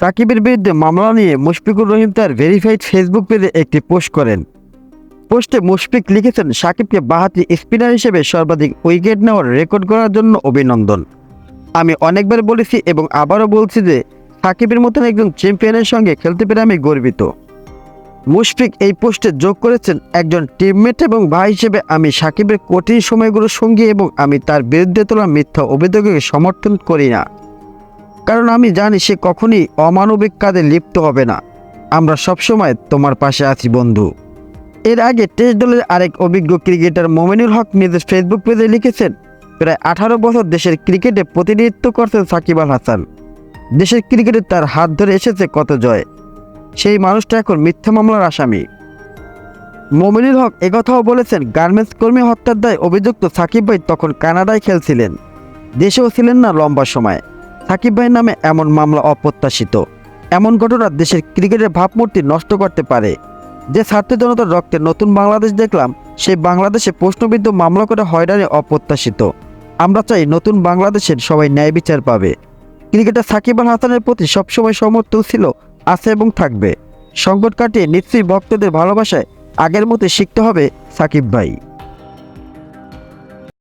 সাকিবের বিরুদ্ধে মামলা নিয়ে মুশফিকুর রহিম তার ভেরিফাইড ফেসবুক পেজে একটি পোস্ট করেন। পোস্টে মুশফিক লিখেছেন, সাকিবকে বাহাতি স্পিনার হিসেবে সর্বাধিক উইকেট নেওয়ার রেকর্ড করার জন্য অভিনন্দন। আমি অনেকবার বলেছি এবং আবারও বলছি যে, সাকিবের মতন একজন চ্যাম্পিয়নের সঙ্গে খেলতে পেরে আমি গর্বিত। মুশফিক এই পোস্টে যোগ করেছেন, একজন টিমমেট এবং ভাই হিসেবে আমি সাকিবের কঠিন সময়গুলোর সঙ্গী এবং আমি তার বিরুদ্ধে তোলা মিথ্যা অভিযোগকে সমর্থন করি না। কারণ আমি জানি সে কখনই অমানবিক কাজে লিপ্ত হবে না। আমরা সবসময় তোমার পাশে আছি, বন্ধু। এর আগে টেস্ট দলের আরেক অভিজ্ঞ ক্রিকেটার মোমিনুল হক নিজের ফেসবুক পেজে লিখেছেন, প্রায় আঠারো বছর দেশের ক্রিকেটে প্রতিনিধিত্ব করছেন সাকিব আল হাসান। দেশের ক্রিকেটে তার হাত ধরে এসেছে কত জয়। সেই মানুষটা এখন মিথ্যা মামলার আসামি। মোমিনুল হক একথাও বলেছেন, গার্মেন্টস কর্মী হত্যার দায় অভিযুক্ত সাকিব ভাই তখন কানাডায় খেলছিলেন। দেশেও ছিলেন না লম্বা সময়। সাকিব ভাইয়ের নামে এমন মামলা অপ্রত্যাশিত। এমন ঘটনা দেশের ক্রিকেটের ভাবমূর্তি নষ্ট করতে পারে। যে ছাত্র জনতার রক্তে নতুন বাংলাদেশ দেখলাম, সেই বাংলাদেশে প্রশ্নবিদ্ধ মামলা করে হয়রানি অপ্রত্যাশিত। আমরা চাই নতুন বাংলাদেশের সবাই ন্যায় বিচার পাবে। ক্রিকেটার সাকিব আল হাসানের প্রতি সবসময় সমর্থন ছিল, আছে এবং থাকবে। সংকট কাটিয়ে নিশ্চয়ই ভক্তদের ভালোবাসায় আগের মতো শিখতে হবে সাকিব ভাই।